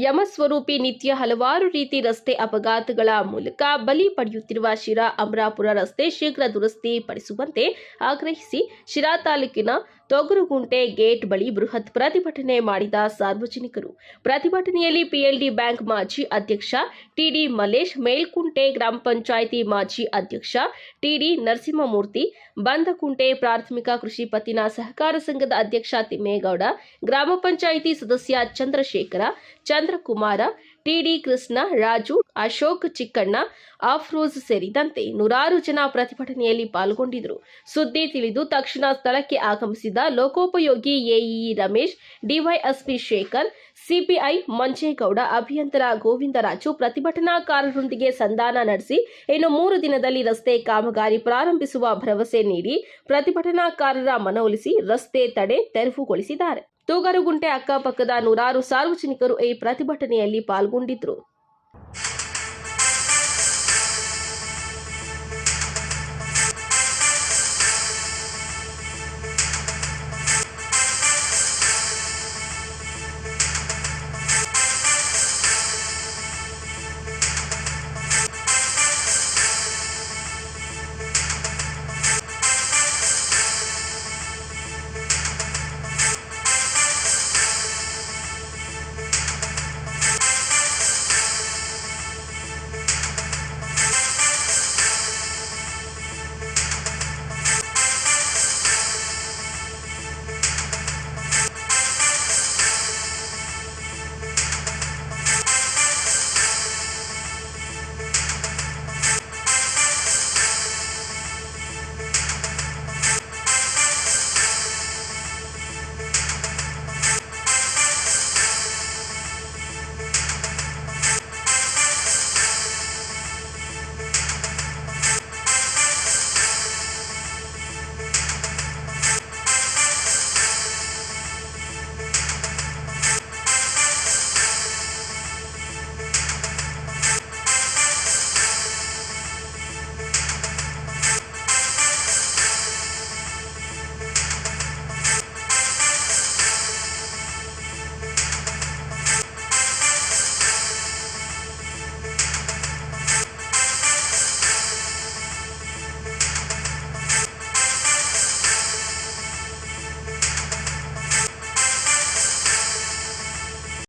ಯಮಸ್ವರೂಪಿ ನಿತ್ಯ ಹಲವಾರು ರೀತಿ ರಸ್ತೆ ಅಪಘಾತಗಳ ಮೂಲಕ ಬಲಿ ಪಡೆಯುತ್ತಿರುವ ಶಿರಾ ಅಮರಾಪುರ ರಸ್ತೆ ಶೀಘ್ರ ದುರಸ್ತಿ ಪಡಿಸುವಂತೆ ಆಗ್ರಹಿಸಿ ಶಿರಾ ತಾಲೂಕಿನ ತೊಗರುಗುಂಟೆ ಗೇಟ್ ಬಳಿ ಬೃಹತ್ ಪ್ರತಿಭಟನೆ ಮಾಡಿದ ಸಾರ್ವಜನಿಕರು. ಪ್ರತಿಭಟನೆಯಲ್ಲಿ ಪಿಎಲ್ಡಿ ಬ್ಯಾಂಕ್ ಮಾಜಿ ಅಧ್ಯಕ್ಷ ಟಿಡಿ ಮಲ್ಲೇಶ್ ಮೇಲ್ಕುಂಟೆ ಗ್ರಾಮ ಪಂಚಾಯಿತಿ ಮಾಜಿ ಅಧ್ಯಕ್ಷ ಟಿಡಿ ನರಸಿಂಹಮೂರ್ತಿ, ಬಂದಕುಂಟೆ ಪ್ರಾಥಮಿಕ ಕೃಷಿ ಪತ್ತಿನ ಸಹಕಾರ ಸಂಘದ ಅಧ್ಯಕ್ಷ ತಿಮ್ಮೇಗೌಡ, ಗ್ರಾಮ ಪಂಚಾಯಿತಿ ಸದಸ್ಯ ಚಂದ್ರಶೇಖರ, ಚಂದ್ರಕುಮಾರ ಟಿಡಿ ಕೃಷ್ಣ, ರಾಜು, ಅಶೋಕ್ ಚಿಕ್ಕಣ್ಣ ಆಫ್ರೋಜ್ ಸೇರಿದಂತೆ ನೂರಾರು ಜನ ಪ್ರತಿಭಟನೆಯಲ್ಲಿ ಪಾಲ್ಗೊಂಡಿದ್ದರು. ಸುದ್ದಿ ತಿಳಿದು ತಕ್ಷಣ ಸ್ಥಳಕ್ಕೆ ಆಗಮಿಸಿದ ಲೋಕೋಪಯೋಗಿ AE Ramesh, DySP Shekhar, CPI Manjegowda, ಅಭಿಯಂತರ ಗೋವಿಂದರಾಜು ಪ್ರತಿಭಟನಾಕಾರರೊಂದಿಗೆ ಸಂಧಾನ ನಡೆಸಿ ಇನ್ನು ಮೂರು ದಿನದಲ್ಲಿ ರಸ್ತೆ ಕಾಮಗಾರಿ ಪ್ರಾರಂಭಿಸುವ ಭರವಸೆ ನೀಡಿ ಪ್ರತಿಭಟನಾಕಾರರ ಮನವೊಲಿಸಿ ರಸ್ತೆ ತಡೆ ತೆರವುಗೊಳಿಸಿದ್ದಾರೆ. ತೂಗರುಗುಂಟೆ ಅಕ್ಕಪಕ್ಕದ ನೂರಾರು ಸಾರ್ವಜನಿಕರು ಈ ಪ್ರತಿಭಟನೆಯಲ್ಲಿ ಪಾಲ್ಗೊಂಡಿದ್ದರು